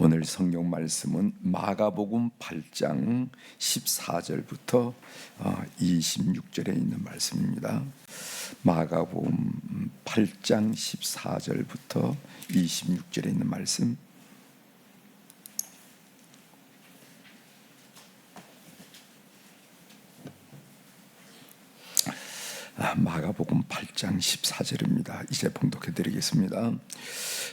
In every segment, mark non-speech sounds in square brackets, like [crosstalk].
오늘 성경 말씀은 마가복음 8장 14절부터 26절에 있는 말씀입니다. 마가복음 8장 14절부터 26절에 있는 말씀. 아, 마가복음 8장 14절입니다. 이제 봉독해 드리겠습니다.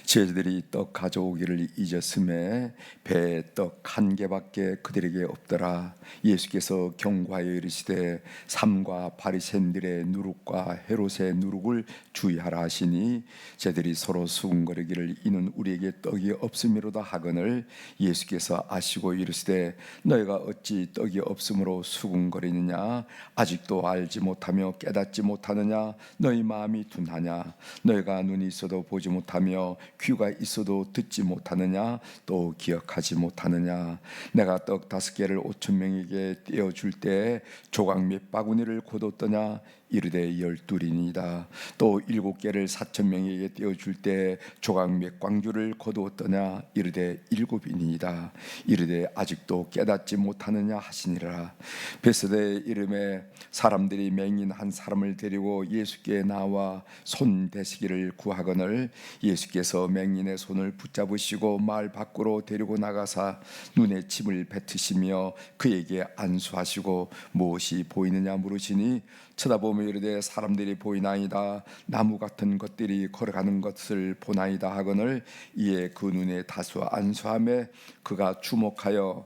제자들이 떡 가져오기를 잊었음에 배에 떡 한 개밖에 그들에게 없더라. 예수께서 경과에 이르시되 삼과 바리새인들의 누룩과 헤롯의 누룩을 주의하라 하시니 제들이 서로 수군거리기를 이는 우리에게 떡이 없음이로다 하거늘 예수께서 아시고 이르시되 너희가 어찌 떡이 없으므로 수군거리느냐 아직도 알지 못하며 깨닫지 못하느냐? 너희 마음이 둔하냐? 너희가 눈이 있어도 보지 못하며 귀가 있어도 듣지 못하느냐? 또 기억하지 못하느냐? 내가 떡 다섯 개를 오천 명에게 떼어 줄때 조각 몇 바구니를 거뒀더냐 이르되 열둘이니이다. 또 일곱 개를 사천 명에게 떼어줄 때 조각 몇 광주를 거두었더냐 이르되 일곱이니이다. 이르되 아직도 깨닫지 못하느냐 하시니라. 베스데의 이름에 사람들이 맹인 한 사람을 데리고 예수께 나와 손 대시기를 구하거늘 예수께서 맹인의 손을 붙잡으시고 마을 밖으로 데리고 나가사 눈에 침을 뱉으시며 그에게 안수하시고 무엇이 보이느냐 물으시니 쳐다보며 이르되 사람들이 보이나이다. 나무 같은 것들이 걸어가는 것을 보나이다 하거늘 이에 그 눈에 다소 안수함에 그가 주목하여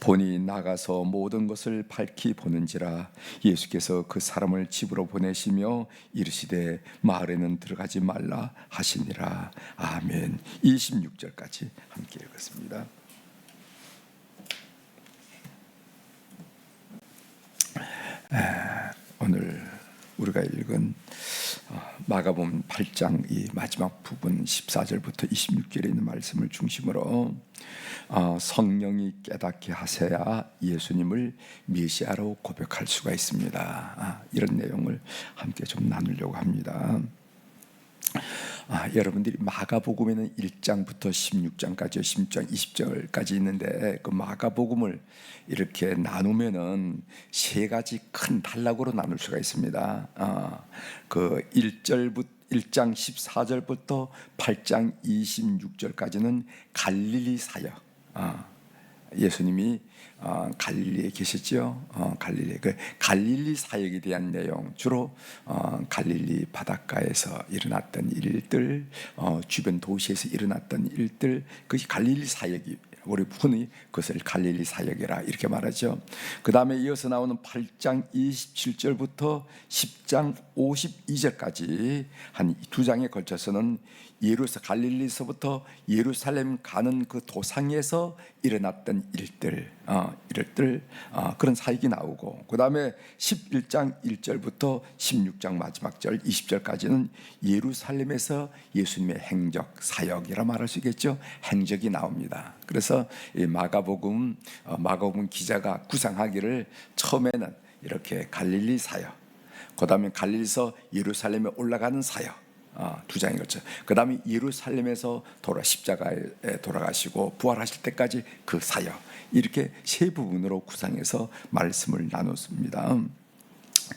본이 나가서 모든 것을 밝히 보는지라. 예수께서 그 사람을 집으로 보내시며 이르시되 마을에는 들어가지 말라 하시니라. 아멘. 26절까지 함께 읽었습니다. 오늘 우리가 읽은 어, 마가복음 8장 이 마지막 부분 14절부터 26절에 있는 말씀을 중심으로 어, 성령이 깨닫게 하셔야 예수님을 메시아로 고백할 수가 있습니다. 아, 이런 내용을 함께 좀 나누려고 합니다. 아, 여러분들이 마가복음에는 1장부터 16장까지 16장 20절까지 있는데 그 마가복음을 이렇게 나누면은 세 가지 큰 단락으로 나눌 수가 있습니다. 아, 그 1절부터 1장 14절부터 8장 26절까지는 갈릴리 사역. 아, 예수님이 어, 갈릴리에 계셨죠. 어, 갈릴리 그 갈릴리 사역에 대한 내용 주로 어, 갈릴리 바닷가에서 일어났던 일들, 어, 주변 도시에서 일어났던 일들, 그것이 갈릴리 사역이 우리 흔히 그것을 갈릴리 사역이라 이렇게 말하죠. 그 다음에 이어서 나오는 8장 27절부터 10장 52절까지 한 두 장에 걸쳐서는 예루살 갈릴리서부터 예루살렘 가는 그 도상에서 일어났던 일들, 어, 일들 어, 그런 사역이 나오고 그 다음에 11장 1절부터 16장 마지막 절 20절까지는 예루살렘에서 예수님의 행적 사역이라 말할 수 있겠죠. 행적이 나옵니다. 그래서 이 마가복음 어, 마가복음 기자가 구상하기를 처음에는 이렇게 갈릴리 사역, 그 다음에 갈릴리서 예루살렘에 올라가는 사역. 어, 두 장이 그렇죠. 그 다음에 예루살렘에서 돌아 십자가에 돌아가시고 부활하실 때까지 그 사역 이렇게 세 부분으로 구상해서 말씀을 나눴습니다.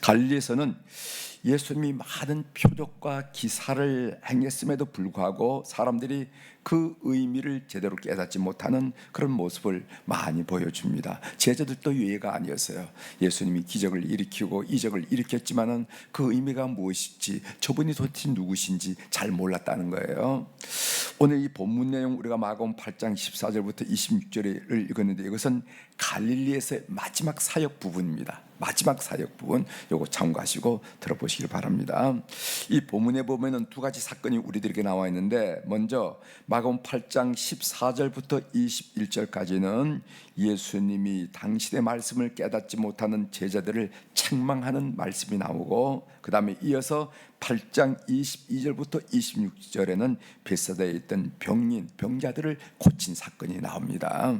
갈리에서는 예수님이 많은 표적과 기사를 행했음에도 불구하고 사람들이 그 의미를 제대로 깨닫지 못하는 그런 모습을 많이 보여줍니다. 제자들도 예가 아니었어요. 예수님이 기적을 일으키고 이적을 일으켰지만은 그 의미가 무엇인지 저분이 도대체 누구신지 잘 몰랐다는 거예요. 오늘 이 본문 내용 우리가 마가음 8장 14절부터 26절을 읽었는데 이것은 갈릴리에서의 마지막 사역 부분입니다. 마지막 사역 부분 요거 참고하시고 들어보시길 바랍니다. 이 본문에 보면은 두 가지 사건이 우리들에게 나와 있는데 먼저 마가음 8장 14절부터 21절까지는 예수님이 당신의 말씀을 깨닫지 못하는 제자들을 책망하는 말씀이 나오고 그다음에 이어서 8장 22절부터 26절에는 베사다에 있던 병인 병자들을 고친 사건이 나옵니다.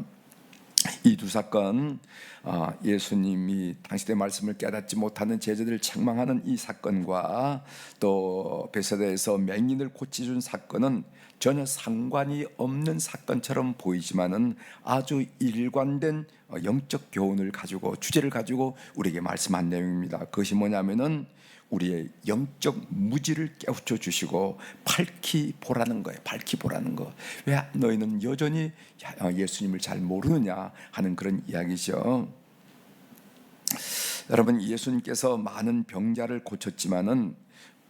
이 두 사건 아, 예수님이 당시의 말씀을 깨닫지 못하는 제자들을 책망하는 이 사건과 또 베세다에서 맹인을 고치준 사건은 전혀 상관이 없는 사건처럼 보이지만은 아주 일관된 어, 영적 교훈을 가지고 주제를 가지고 우리에게 말씀한 내용입니다. 그것이 뭐냐면은 우리의 영적 무지를 깨우쳐 주시고 밝히 보라는 거예요. 밝히 보라는 거. 왜 너희는 여전히 어, 예수님을 잘 모르느냐 하는 그런 이야기죠. 여러분 예수님께서 많은 병자를 고쳤지만은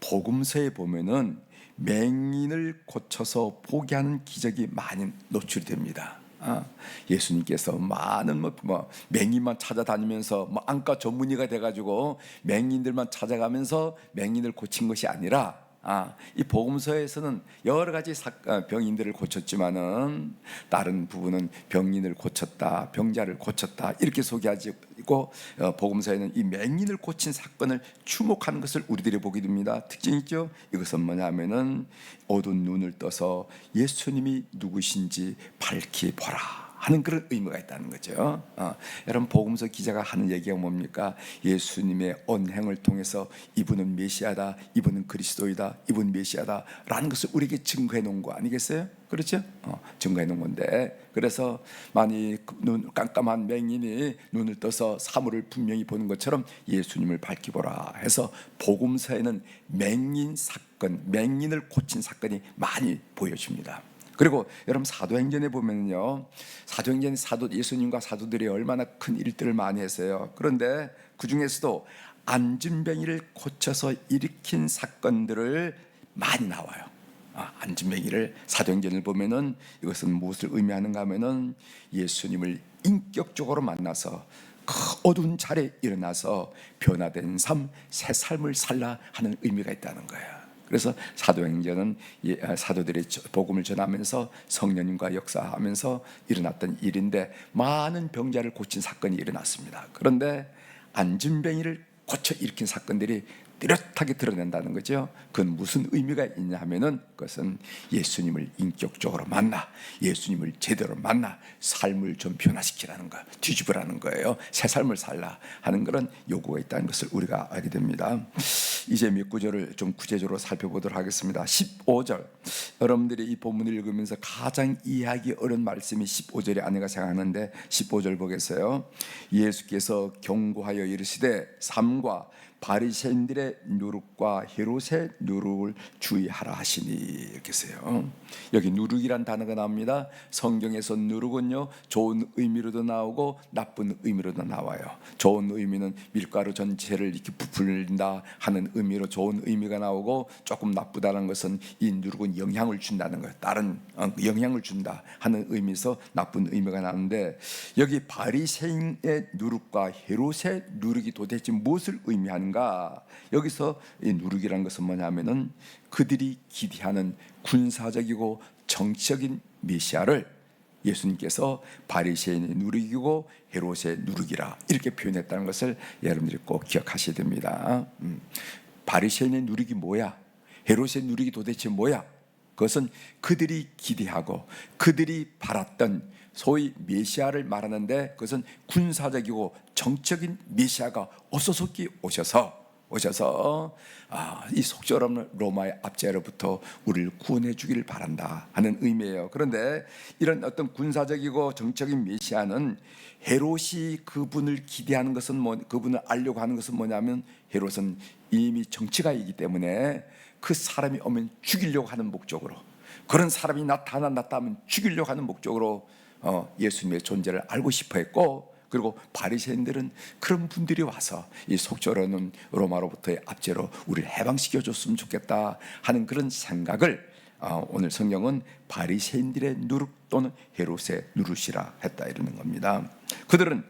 복음서에 보면은 맹인을 고쳐서 보게 하는 기적이 많이 노출됩니다. 아, 예수님께서 많은 뭐, 뭐 맹인만 찾아다니면서 뭐 안과 전문의가 돼가지고 맹인들만 찾아가면서 맹인을 고친 것이 아니라 아, 이 복음서에서는 여러 가지 사, 아, 병인들을 고쳤지만은 다른 부분은 병인을 고쳤다, 병자를 고쳤다 이렇게 소개하 고 어, 복음서에는 이 맹인을 고친 사건을 주목하는 것을 우리들이 보게 됩니다. 특징 있죠? 이것은 뭐냐면은 어두운 눈을 떠서 예수님이 누구신지 밝히 보라. 하는 그런 의미가 있다는 거죠. 어, 여러분 복음서 기자가 하는 얘기가 뭡니까? 예수님의 언행을 통해서 이분은 메시아다, 이분은 그리스도이다, 이분 메시아다라는 것을 우리에게 증거해 놓은 거 아니겠어요? 그렇죠? 어, 증거해 놓은 건데 그래서 많이 눈 깜깜한 맹인이 눈을 떠서 사물을 분명히 보는 것처럼 예수님을 밝히 보라 해서 복음서에는 맹인 사건, 맹인을 고친 사건이 많이 보여집니다. 그리고 여러분 사도행전에 보면요 사도행전 사도 예수님과 사도들이 얼마나 큰 일들을 많이 했어요. 그런데 그 중에서도 안진뱅이를 고쳐서 일으킨 사건들을 많이 나와요. 아, 안진뱅이를 사도행전을 보면은 이것은 무엇을 의미하는가 하면은 예수님을 인격적으로 만나서 그 어두운 자리에 일어나서 변화된 삶, 새 삶을 살라 하는 의미가 있다는 거예요. 그래서 사도행전은 아, 사도들이 복음을 전하면서 성령님과 역사하면서 일어났던 일인데 많은 병자를 고친 사건이 일어났습니다. 그런데 안진뱅이를 고쳐 일으킨 사건들이 뚜렷하게 드러낸다는 거죠. 그건 무슨 의미가 있냐 하면은 그것은 예수님을 인격적으로 만나, 예수님을 제대로 만나 삶을 좀 변화시키라는 거, 뒤집으라는 거예요. 새 삶을 살라 하는 그런 요구가 있다는 것을 우리가 알게 됩니다. 이제 몇 구절을 좀 구체적으로 살펴보도록 하겠습니다. 15절. 여러분들이 이 본문을 읽으면서 가장 이해하기 어려운 말씀이 15절이 아닌가 생각하는데 15절 보겠어요. 예수께서 경고하여 이르시되 삶과 바리새인들의 누룩과 헤롯의 누룩을 주의하라 하시니 이렇게 써요. 여기 누룩이란 단어가 나옵니다. 성경에서 누룩은요 좋은 의미로도 나오고 나쁜 의미로도 나와요. 좋은 의미는 밀가루 전체를 이렇게 부풀린다 하는 의미로 좋은 의미가 나오고 조금 나쁘다는 것은 이 누룩은 영향을 준다는 거예요. 다른 어, 영향을 준다 하는 의미에서 나쁜 의미가 나는데 여기 바리새인의 누룩과 헤롯의 누룩이 도대체 무엇을 의미하는 누르가 여기서 이 누르기라는 것은 뭐냐면은 그들이 기대하는 군사적이고 정치적인 메시아를 예수님께서 바리새인의 누르기고 헤롯의 누르기라 이렇게 표현했다는 것을 여러분들이 꼭 기억하셔야 됩니다. 음. 바리새인의 누르기 뭐야? 헤롯의 누르기 도대체 뭐야? 그것은 그들이 기대하고 그들이 바랐던 소위 메시아를 말하는데 그것은 군사적이고 정적인 메시아가 어서속히 오셔서 오셔서 아, 이 속절없는 로마의 압제로부터 우리를 구원해 주기를 바란다 하는 의미예요. 그런데 이런 어떤 군사적이고 정적인 메시아는 헤롯이 그분을 기대하는 것은 뭐 그분을 알려고 하는 것은 뭐냐면 헤롯은 이미 정치가이기 때문에 그 사람이 오면 죽이려고 하는 목적으로 그런 사람이 나타났다 하면 죽이려고 하는 목적으로 어, 예수님의 존재를 알고 싶어 했고 그리고 바리새인들은 그런 분들이 와서 이 속절없는 로마로부터의 압제로 우리를 해방시켜 줬으면 좋겠다 하는 그런 생각을 어, 오늘 성경은 바리새인들의 누룩 또는 헤롯의 누룩이라 했다 이러는 겁니다. 그들은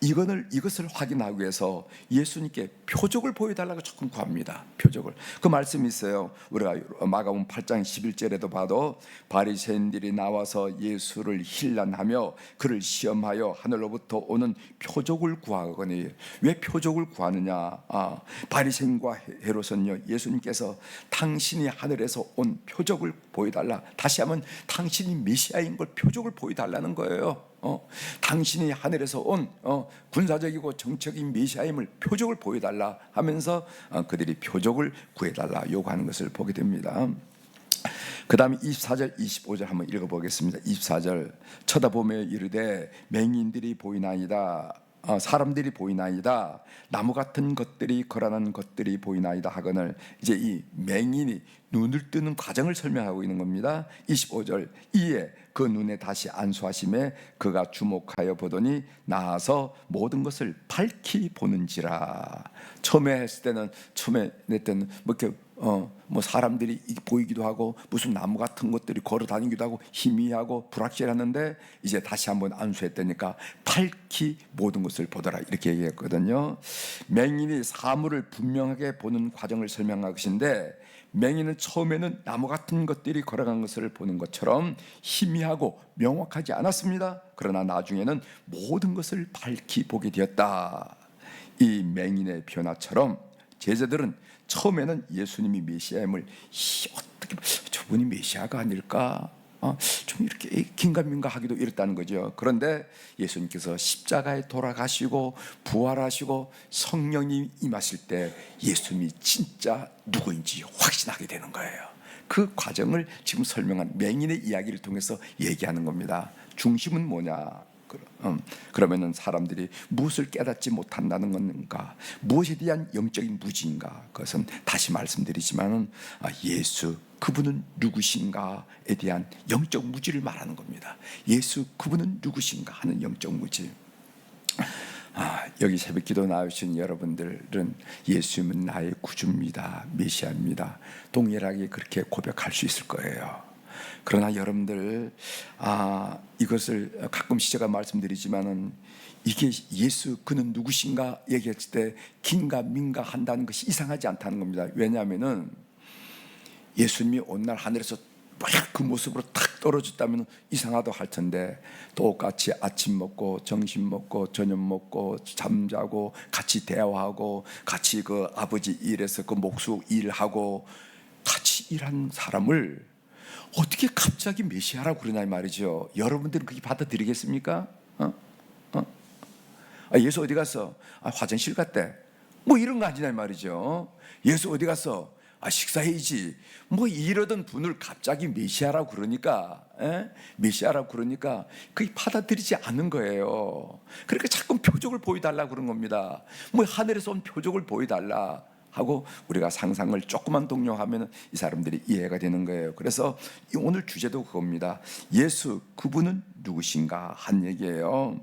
이것을 이것을 확인하기 위해서 예수님께 표적을 보여달라고 조금 구합니다. 표적을 그 말씀이 있어요. 우리가 마가음 8장 11절에도 봐도 바리새인들이 나와서 예수를 힐난하며 그를 시험하여 하늘로부터 오는 표적을 구하거니 왜 표적을 구하느냐? 아, 바리새인과 헤롯은요 예수님께서 당신이 하늘에서 온 표적을 보여달라. 다시 하면 당신이 메시아인 걸 표적을 보여달라는 거예요. 어, 당신이 하늘에서 온 어, 군사적이고 정적인 메시아임을 표적을 보여달라 하면서 어, 그들이 표적을 구해달라 요구하는 것을 보게 됩니다. 그 다음에 24절 25절 한번 읽어보겠습니다. 24절 쳐다보며 이르되 맹인들이 보이나이다. 어, 사람들이 보이나이다. 나무 같은 것들이 거란한 것들이 보이나이다 하거늘 이제 이 맹인이 눈을 뜨는 과정을 설명하고 있는 겁니다. 25절. 이에 그 눈에 다시 안수하심에 그가 주목하여 보더니 나아서 모든 것을 밝히 보는지라 처음에 했을 때는 처음에 냈던 뭐 이렇게 어 뭐 사람들이 보이기도 하고 무슨 나무 같은 것들이 걸어 다니기도 하고 희미하고 불확실했는데 이제 다시 한번 안수했다니까 밝히 모든 것을 보더라 이렇게 얘기했거든요. 맹인이 사물을 분명하게 보는 과정을 설명한 것인데 맹인은 처음에는 나무 같은 것들이 걸어간 것을 보는 것처럼 희미하고 명확하지 않았습니다. 그러나 나중에는 모든 것을 밝히 보게 되었다. 이 맹인의 변화처럼 제자들은 처음에는 예수님이 메시아임을 이, 어떻게 저분이 메시아가 아닐까? 어, 좀 이렇게 긴가민가 하기도 이랬다는 거죠. 그런데 예수님께서 십자가에 돌아가시고 부활하시고 성령이 임하실 때 예수님이 진짜 누구인지 확신하게 되는 거예요. 그 과정을 지금 설명한 맹인의 이야기를 통해서 얘기하는 겁니다. 중심은 뭐냐? 음, 그러면은 사람들이 무엇을 깨닫지 못한다는 건가? 무엇에 대한 영적인 무지인가? 그것은 다시 말씀드리지만은 아, 예수 그분은 누구신가에 대한 영적 무지를 말하는 겁니다. 예수 그분은 누구신가 하는 영적 무지. 아, 여기 새벽기도 나오신 여러분들은 예수님은 나의 구주입니다, 메시아입니다. 동일하게 그렇게 고백할 수 있을 거예요. 그러나 여러분들 아 이것을 가끔씩 제가 말씀드리지만은 이게 예수 그는 누구신가 얘기했을 때 긴가 민가 한다는 것이 이상하지 않다는 겁니다. 왜냐하면은 예수님이 온 날 하늘에서 막그 모습으로 탁 떨어졌다면 이상하다 할 텐데 똑같이 아침 먹고 점심 먹고 저녁 먹고 잠자고 같이 대화하고 같이 그 아버지 일에서 그 목수 일하고 같이 일한 사람을 어떻게 갑자기 메시아라고 그러냐 말이죠. 여러분들은 그게 받아들이겠습니까? 어? 어? 아, 예수 어디 갔어? 아, 화장실 갔대. 뭐 이런 거 아니냐 말이죠. 예수 어디 갔어? 아, 식사해야지. 뭐 이러던 분을 갑자기 메시아라고 그러니까, 에? 메시아라고 그러니까 그게 받아들이지 않는 거예요. 그러니까 자꾸 표적을 보여달라 그런 겁니다. 뭐 하늘에서 온 표적을 보여달라. 하고 우리가 상상을 조금만 동요하면 이 사람들이 이해가 되는 거예요. 그래서 오늘 주제도 그겁니다. 예수 그분은 누구신가 한 얘기예요.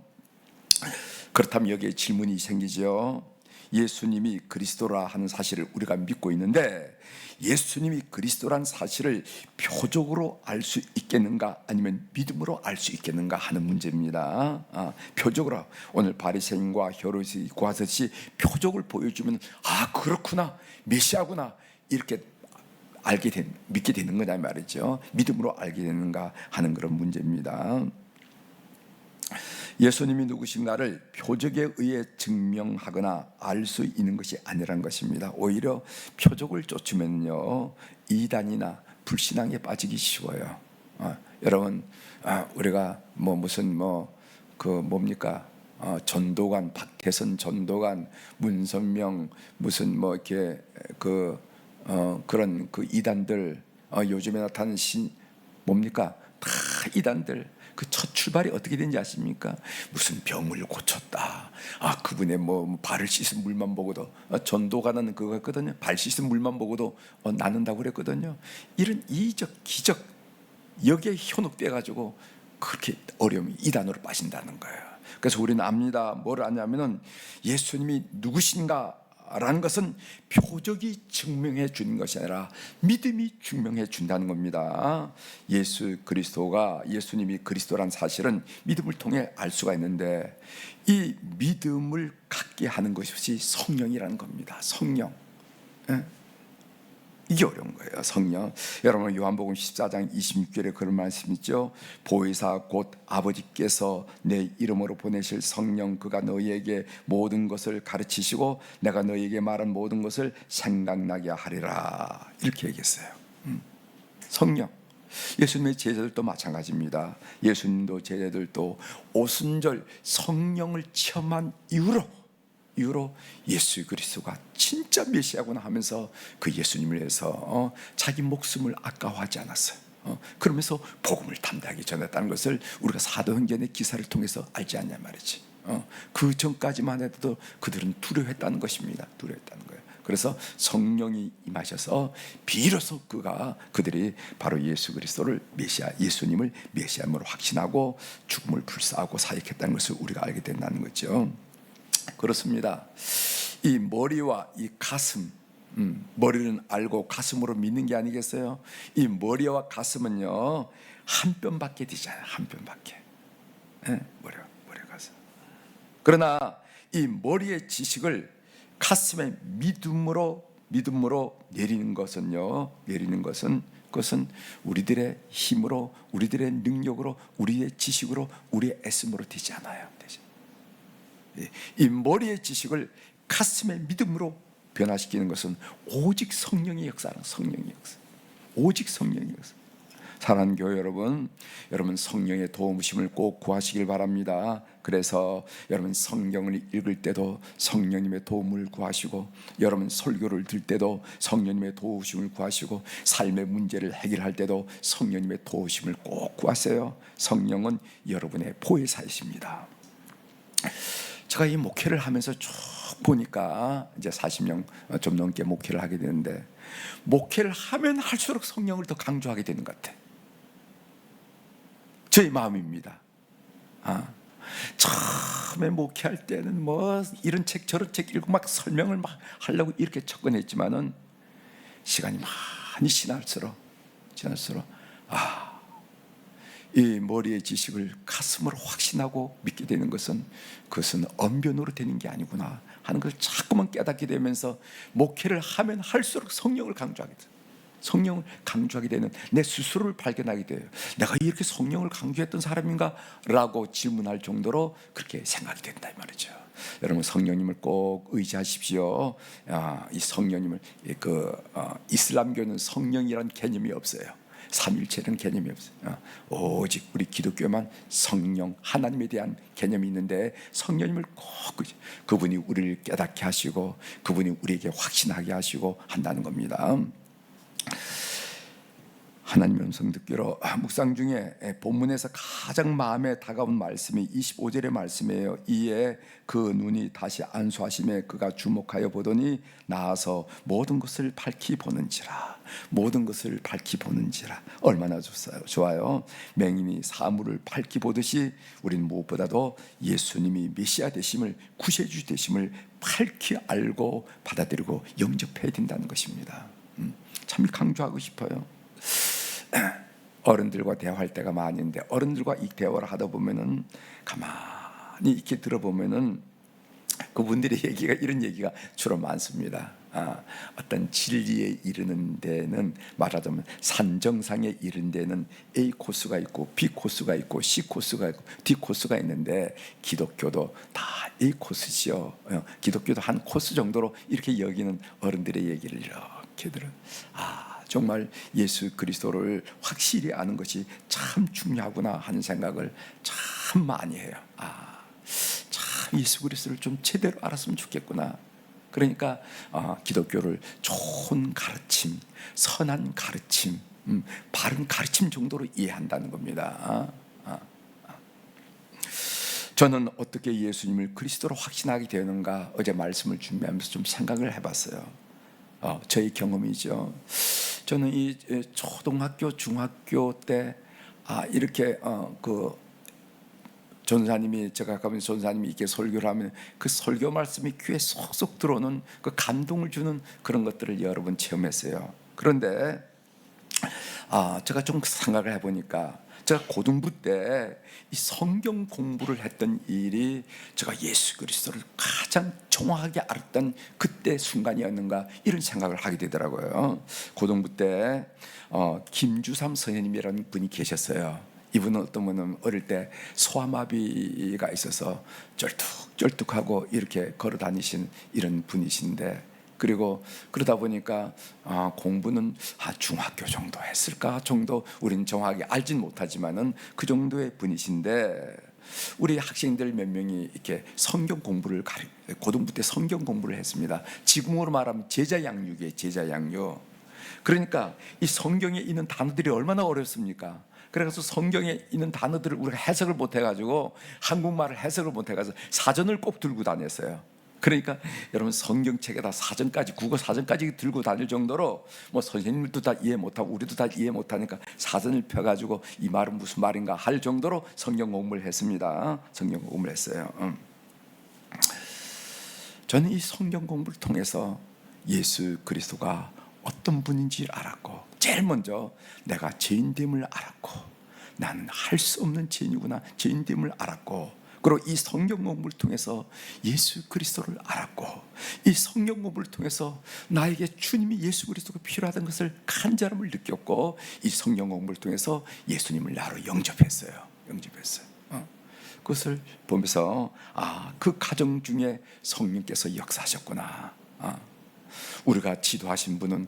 그렇다면 여기에 질문이 생기죠. 예수님이 그리스도라 하는 사실을 우리가 믿고 있는데 예수님이 그리스도란 사실을 표적으로 알 수 있겠는가 아니면 믿음으로 알 수 있겠는가 하는 문제입니다. 아, 표적으로 오늘 바리새인과 헤롯이 구하듯이 표적을 보여주면 아 그렇구나 메시아구나 이렇게 알게 된 믿게 되는 거냐 말이죠. 믿음으로 알게 되는가 하는 그런 문제입니다. 예수님이 누구신가를 표적에 의해 증명하거나 알 수 있는 것이 아니란 것입니다. 오히려 표적을 쫓으면요 이단이나 불신앙에 빠지기 쉬워요. 어, 여러분 아, 우리가 뭐 무슨 뭐 그 뭡니까 어, 전도관 박태선 전도관 문선명 무슨 뭐 이렇게 그 어, 그런 그 이단들 어, 요즘에 나타나는 신 뭡니까 다 이단들 그 첫 출발이 어떻게 된지 아십니까? 무슨 병을 고쳤다. 아 그분의 뭐 발을 씻은 물만 보고도 어, 전도가는 그거 같거든요. 발 씻은 물만 보고도 어, 낫는다고 그랬거든요. 이런 이적 기적 여기에 현혹돼 가지고 그렇게 어려움이 이단으로 빠진다는 거예요. 그래서 우리는 압니다. 뭘 아냐면은 예수님이 누구신가 라는 것은 표적이 증명해 주는 것이 아니라 믿음이 증명해 준다는 겁니다. 예수 그리스도가 예수님이 그리스도란 사실은 믿음을 통해 알 수가 있는데 이 믿음을 갖게 하는 것이 성령이라는 겁니다. 성령. 예? 이게 어려운 거예요. 성령. 여러분 요한복음 14장 26절에 그런 말씀 있죠. 보혜사 곧 아버지께서 내 이름으로 보내실 성령 그가 너희에게 모든 것을 가르치시고 내가 너희에게 말한 모든 것을 생각나게 하리라. 이렇게 얘기했어요. 음. 성령. 예수님의 제자들도 마찬가지입니다. 예수님도 제자들도 오순절 성령을 체험한 이후로 이후로 예수 그리스도가 진짜 메시아구나 하면서 그 예수님을 위해서 어, 자기 목숨을 아까워하지 않았어요. 어, 그러면서 복음을 담대하게 전했다는 것을 우리가 사도행전의 기사를 통해서 알지 않냐 말이지. 어, 그 전까지만 해도 그들은 두려워했다는 것입니다. 두려워했다는 거예요. 그래서 성령이 임하셔서 비로소 그가 그들이 바로 예수 그리스도를 메시아 예수님을 메시아로 확신하고 죽음을 불사하고 사역했다는 것을 우리가 알게 된다는 거죠. 그렇습니다. 이 머리와 이 가슴, 음, 머리는 알고 가슴으로 믿는 게 아니겠어요? 이 머리와 가슴은요 한 뼘밖에 되잖아요. 한 뼘밖에. 예, 머리, 머리 가슴. 그러나 이 머리의 지식을 가슴에 믿음으로 믿음으로 내리는 것은요 내리는 것은 그것은 우리들의 힘으로 우리들의 능력으로 우리의 지식으로 우리의 애씀으로 되지 않아요. 되지. 예, 이 머리의 지식을 가슴의 믿음으로 변화시키는 것은 오직 성령의 역사는 성령의 역사. 오직 성령의 역사. 사랑하는 교회 여러분, 여러분 성령의 도움심을 꼭 구하시길 바랍니다. 그래서 여러분 성경을 읽을 때도 성령님의 도움을 구하시고 여러분 설교를 들 때도 성령님의 도우심을 구하시고 삶의 문제를 해결할 때도 성령님의 도우심을 꼭 구하세요. 성령은 여러분의 보혜사이십니다. 제가 이 목회를 하면서 쭉 보니까 이제 40년 좀 넘게 목회를 하게 되는데 목회를 하면 할수록 성령을 더 강조하게 되는 것 같아. 저희 마음입니다. 아, 처음에 목회할 때는 뭐 이런 책 저런 책 읽고 막 설명을 막 하려고 이렇게 접근했지만은 시간이 많이 지날수록 지날수록 아. 이 머리의 지식을 가슴으로 확신하고 믿게 되는 것은 그것은 언변으로 되는 게 아니구나 하는 걸 자꾸만 깨닫게 되면서 목회를 하면 할수록 성령을 강조하게 돼요. 성령을 강조하게 되는 내 스스로를 발견하게 돼요. 내가 이렇게 성령을 강조했던 사람인가? 라고 질문할 정도로 그렇게 생각이 된다 이 말이죠. 여러분 성령님을 꼭 의지하십시오. 아, 이 성령님을 그 어, 이슬람교는 성령이란 개념이 없어요. 삼일체는 개념이 없어요. 어, 오직 우리 기독교만 성령 하나님에 대한 개념이 있는데 성령님을 꼭 그분이 우리를 깨닫게 하시고 그분이 우리에게 확신하게 하시고 한다는 겁니다. 하나님의 음성 듣기로 묵상 중에 본문에서 가장 마음에 다가온 말씀이 25절의 말씀이에요. 이에 그 눈이 다시 안수하심에 그가 주목하여 보더니 나아서 모든 것을 밝히 보는지라 모든 것을 밝히 보는지라 얼마나 좋아요. 좋아요. 맹인이 사물을 밝히 보듯이 우리는 무엇보다도 예수님이 메시아 되심을 구세주 되심을 밝히 알고 받아들이고 영접해야 된다는 것입니다. 음, 참 강조하고 싶어요. [clears throat] 어른들과 대화할 때가 많은데 어른들과 이 대화를 하다 보면은 가만히 이렇게 들어보면은 그분들의 얘기가 이런 얘기가 주로 많습니다. 아, 어떤 진리에 이르는 데는 말하자면 산 정상에 이른 데는 A 코스가 있고 B 코스가 있고 C 코스가 있고 D 코스가 있는데 기독교도 다 A 코스지요. 어, 기독교도 한 코스 정도로 이렇게 여기는 어른들의 얘기를 이렇게 들어. 아. 정말 예수 그리스도를 확실히 아는 것이 참 중요하구나 하는 생각을 참 많이 해요. 아, 참 예수 그리스도를 좀 제대로 알았으면 좋겠구나. 그러니까 어, 기독교를 좋은 가르침, 선한 가르침, 음, 바른 가르침 정도로 이해한다는 겁니다. 아, 아, 아. 저는 어떻게 예수님을 그리스도로 확신하게 되는가 어제 말씀을 준비하면서 좀 생각을 해봤어요. 어, 저희 경험이죠. 저는 이 초등학교, 중학교 때 아, 이렇게 어, 그 전사님이 제가 가면 전사님이 이렇게 설교를 하면 그 설교 말씀이 귀에 쏙쏙 들어오는 그 감동을 주는 그런 것들을 여러 번 체험했어요. 그런데 아 제가 좀 생각을 해보니까 제가 고등부 때 이 성경 공부를 했던 일이 제가 예수 그리스도를 가장 정확하게 알았던 그때 순간이었는가 이런 생각을 하게 되더라고요. 고등부 때 어, 김주삼 선생님이라는 분이 계셨어요. 이분은 어떤 분은 어릴 때 소아마비가 있어서 쩔뚝쩔뚝하고 이렇게 걸어 다니신 이런 분이신데 그리고 그러다 보니까 아, 공부는 아, 중학교 정도 했을까 정도 우리는 정확하게 알진 못하지만은 그 정도의 분이신데 우리 학생들 몇 명이 이렇게 성경 공부를 가르 고등부 때 성경 공부를 했습니다. 지금으로 말하면 제자 양육이에요. 제자 양육. 그러니까 이 성경에 있는 단어들이 얼마나 어렵습니까? 그래서 성경에 있는 단어들을 우리가 해석을 못 해가지고 한국말을 해석을 못 해가지고 사전을 꼭 들고 다녔어요. 그러니까 여러분 성경책에다 사전까지 국어 사전까지 들고 다닐 정도로 뭐 선생님들도 다 이해 못하고 우리도 다 이해 못하니까 사전을 펴가지고 이 말은 무슨 말인가 할 정도로 성경 공부를 했습니다. 성경 공부를 했어요. 음. 저는 이 성경 공부를 통해서 예수 그리스도가 어떤 분인지 알았고 제일 먼저 내가 죄인됨을 알았고 나는 할 수 없는 죄인이구나 죄인됨을 알았고 그리고 이 성경 공부를 통해서 예수 그리스도를 알았고 이 성경 공부를 통해서 나에게 주님이 예수 그리스도가 필요하다는 것을 간절함을 느꼈고 이 성경 공부를 통해서 예수님을 나로 영접했어요. 영접했어요. 어. 그것을 보면서 아 그 가정 중에 성령께서 역사하셨구나. 어. 우리가 지도하신 분은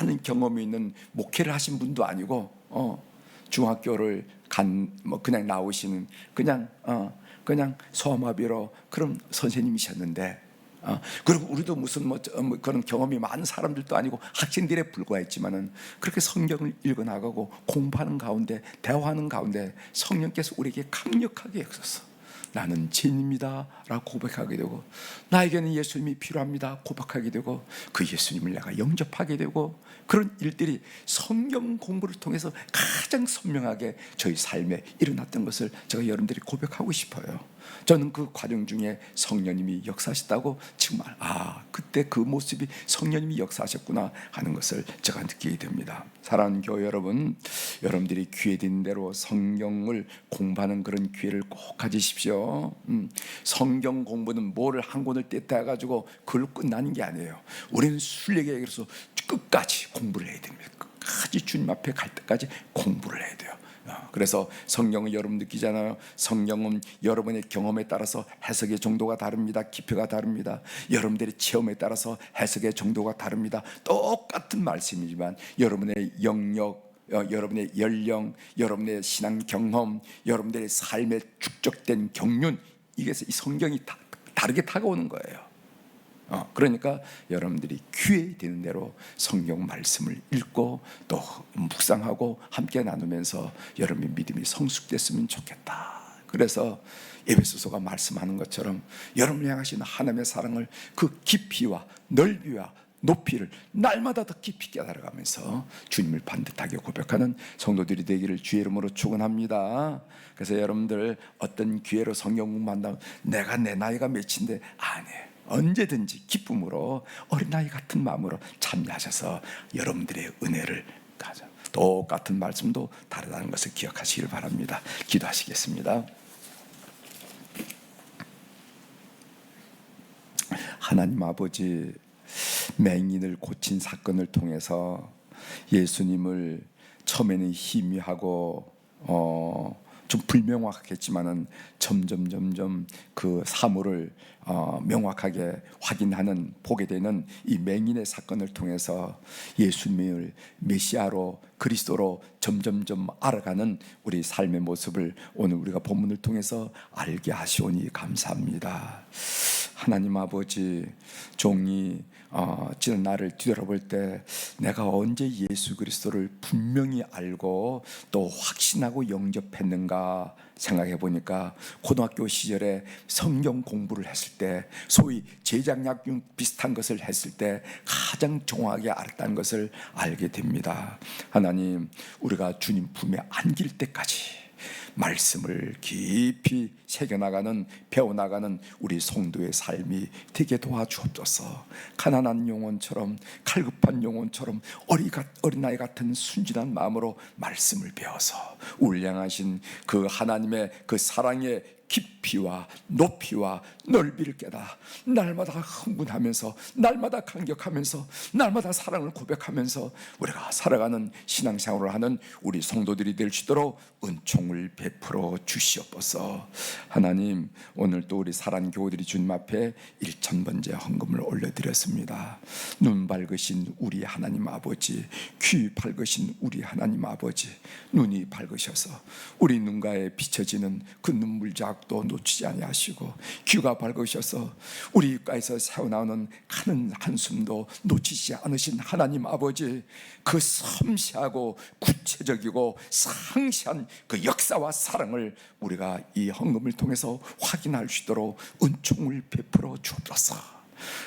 많은 경험이 있는 목회를 하신 분도 아니고 어, 중학교를 간 뭐 그냥 나오시는 그냥 어, 그냥 소아마비로 그런 선생님이셨는데 어, 그리고 우리도 무슨 뭐, 저, 뭐 그런 경험이 많은 사람들도 아니고 학생들에 불과했지만은 그렇게 성경을 읽어 나가고 공부하는 가운데 대화하는 가운데 성령께서 우리에게 강력하게 역사서 나는 죄인입니다 라고 고백하게 되고 나에게는 예수님이 필요합니다 고백하게 되고 그 예수님을 내가 영접하게 되고 그런 일들이 성경 공부를 통해서 가장 선명하게 저희 삶에 일어났던 것을 제가 여러분들이 고백하고 싶어요. 저는 그 과정 중에 성령님이 역사하셨다고 정말 아 그때 그 모습이 성령님이 역사하셨구나 하는 것을 제가 느끼게 됩니다. 사랑하는 교회 여러분, 여러분들이 기회 된 대로 성경을 공부하는 그런 기회를 꼭 가지십시오. 음, 성경 공부는 뭐를 한 권을 뗐다 해가지고 그걸로 끝나는 게 아니에요. 우리는 순례에 그래서 끝까지 공부를 해야 됩니다. 끝까지 주님 앞에 갈 때까지 공부를 해야 돼요. 어, 그래서 성경은 여러분 느끼잖아요. 성경은 여러분의 경험에 따라서 해석의 정도가 다릅니다. 깊이가 다릅니다. 여러분들의 체험에 따라서 해석의 정도가 다릅니다. 똑같은 말씀이지만 여러분의 영역 어, 여러분의 연령, 여러분의 신앙 경험, 여러분들의 삶에 축적된 경륜 이게 이 성경이 다, 다르게 다가오는 거예요. 어, 그러니까 여러분들이 귀에 되는 대로 성경 말씀을 읽고 또 묵상하고 함께 나누면서 여러분의 믿음이 성숙됐으면 좋겠다. 그래서 에베소서가 말씀하는 것처럼 여러분을 향하신 하나님의 사랑을 그 깊이와 넓이와 높이를 날마다 더 깊이 깨달아가면서 주님을 반듯하게 고백하는 성도들이 되기를 주의 이름으로 축원합니다. 그래서 여러분들 어떤 기회로 성경 공부한다면 내가 내 나이가 몇인데 아니에요. 언제든지 기쁨으로 어린아이 같은 마음으로 참여하셔서 여러분들의 은혜를 가져. 똑같은 말씀도 다르다는 것을 기억하시길 바랍니다. 기도하시겠습니다. 하나님 아버지 맹인을 고친 사건을 통해서 예수님을 처음에는 희미하고 어, 좀 불명확했지만은 점점 점점 그 사물을 어, 명확하게 확인하는 보게 되는 이 맹인의 사건을 통해서 예수님을 메시아로 그리스도로 점점점 알아가는 우리 삶의 모습을 오늘 우리가 본문을 통해서 알게 하시오니 감사합니다. 하나님 아버지 종이 어, 지난 날을 뒤돌아볼 때 내가 언제 예수 그리스도를 분명히 알고 또 확신하고 영접했는가 생각해 보니까 고등학교 시절에 성경 공부를 했을 때 소위 제장약 비슷한 것을 했을 때 가장 정확하게 알았다는 것을 알게 됩니다. 하나님 우리가 주님 품에 안길 때까지 말씀을 깊이 새겨나가는 배워나가는 우리 성도의 삶이 되게 도와주옵소서. 가난한 영혼처럼 칼급한 영혼처럼 어린아이 같은 순진한 마음으로 말씀을 배워서 울량하신 그 하나님의 그 사랑의 깊이와 높이와 넓이를 깨다. 날마다 흥분하면서 날마다 감격하면서 날마다 사랑을 고백하면서 우리가 살아가는 신앙생활을 하는 우리 성도들이 될 수 있도록 은총을 베풀어 주시옵소서. 하나님 오늘 또 우리 사랑 교우들이 주님 앞에 일천 번째 헌금을 올려드렸습니다. 눈 밝으신 우리 하나님 아버지 귀 밝으신 우리 하나님 아버지 눈이 밝으셔서 우리 눈가에 비춰지는 그 눈물 자 국도 놓치지 아니하시고 귀가 밝으셔서 우리 입가에서 새어나오는 가는 한숨도 놓치지 않으신 하나님 아버지 그 섬세하고 구체적이고 상시한 그 역사와 사랑을 우리가 이 헌금을 통해서 확인할 수 있도록 은총을 베풀어 주옵소서.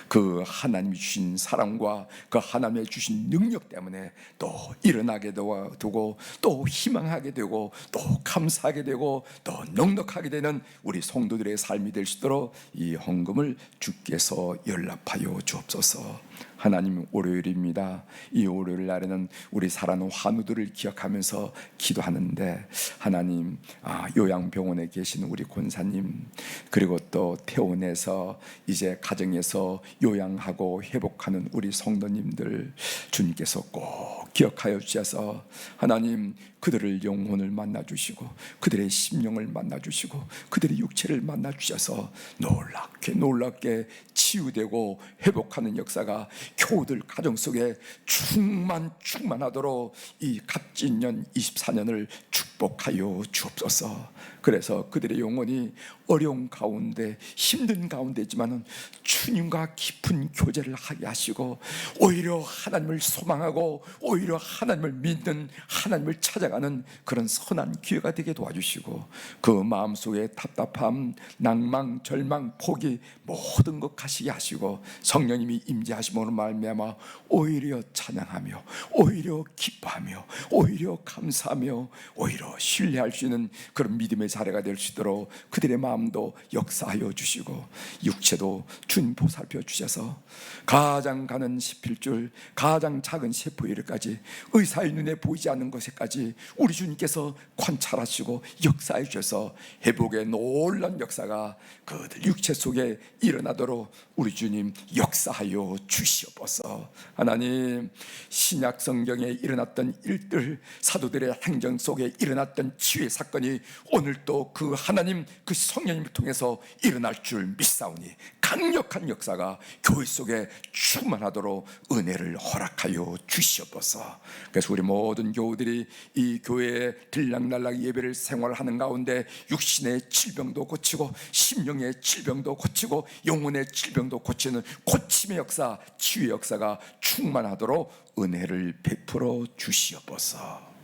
그 하나님이 주신 사랑과 그 하나님의 주신 능력 때문에 또 일어나게 되고 또 희망하게 되고 또 감사하게 되고 또 넉넉하게 되는 우리 성도들의 삶이 될 수 있도록 이 헌금을 주께서 연락하여 주옵소서. 하나님 월요일입니다. 이 월요일 날에는 우리 사랑하는 환우들을 기억하면서 기도하는데 하나님 아, 요양병원에 계신 우리 권사님 그리고 또 퇴원해서 이제 가정에서 요양하고 회복하는 우리 성도님들 주님께서 꼭 기억하여 주셔서 하나님 그들을 영혼을 만나 주시고 그들의 심령을 만나 주시고 그들의 육체를 만나 주셔서 놀랍게 놀랍게 치유되고 회복하는 역사가 교우들 가정 속에 충만 충만하도록 이 갑진년 24년을 축복하여 주옵소서. 그래서 그들의 영혼이 어려운 가운데 힘든 가운데지만은 주님과 깊은 교제를 하게 하시고 오히려 하나님을 소망하고 오히려 하나님을 믿는 하나님을 찾아가 는 그런 선한 기회가 되게 도와주시고 그 마음속에 답답함, 낭망, 절망, 포기 모든 것 가시게 하시고 성령님이 임재하심으로 말미암아 오히려 찬양하며 오히려 기뻐하며 오히려 감사하며 오히려 신뢰할 수 있는 그런 믿음의 자리가 될 수 있도록 그들의 마음도 역사하여 주시고 육체도 주님 보살펴 주셔서 가장 가는 십필줄 가장 작은 세포일까지 의사의 눈에 보이지 않는 것에까지 우리 주님께서 관찰하시고 역사해 주셔서 회복의 놀란 역사가 그들 육체 속에 일어나도록 우리 주님 역사하여 주시옵소서 하나님 신약 성경에 일어났던 일들 사도들의 행정 속에 일어났던 치유의 사건이 오늘 또그 하나님 그 성령님을 통해서 일어날 줄 믿사오니 강력한 역사가 교회 속에 충만하도록 은혜를 허락하여 주시옵소서. 그래서 우리 모든 교우들이 이 교회에 들락날락 예배를 생활하는 가운데 육신의 질병도 고치고 심령의 질병도 고치고 영혼의 질병도 고치는 고침의 역사, 치유의 역사가 충만하도록 은혜를 베풀어 주시옵소서.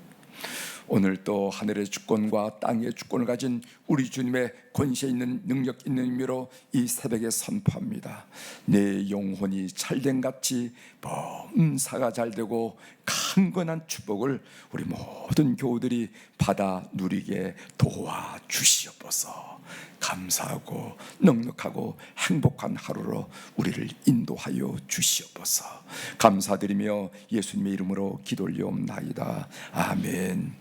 오늘 또 하늘의 주권과 땅의 주권을 가진 우리 주님의 권세 있는 능력 있는 의미로 이 새벽에 선포합니다. 내 영혼이 잘된 같이 범사가 잘되고 강건한 축복을 우리 모든 교우들이 받아 누리게 도와 주시옵소서. 감사하고 넉넉하고 행복한 하루로 우리를 인도하여 주시옵소서. 감사드리며 예수님의 이름으로 기도 올리옵나이다. 아멘.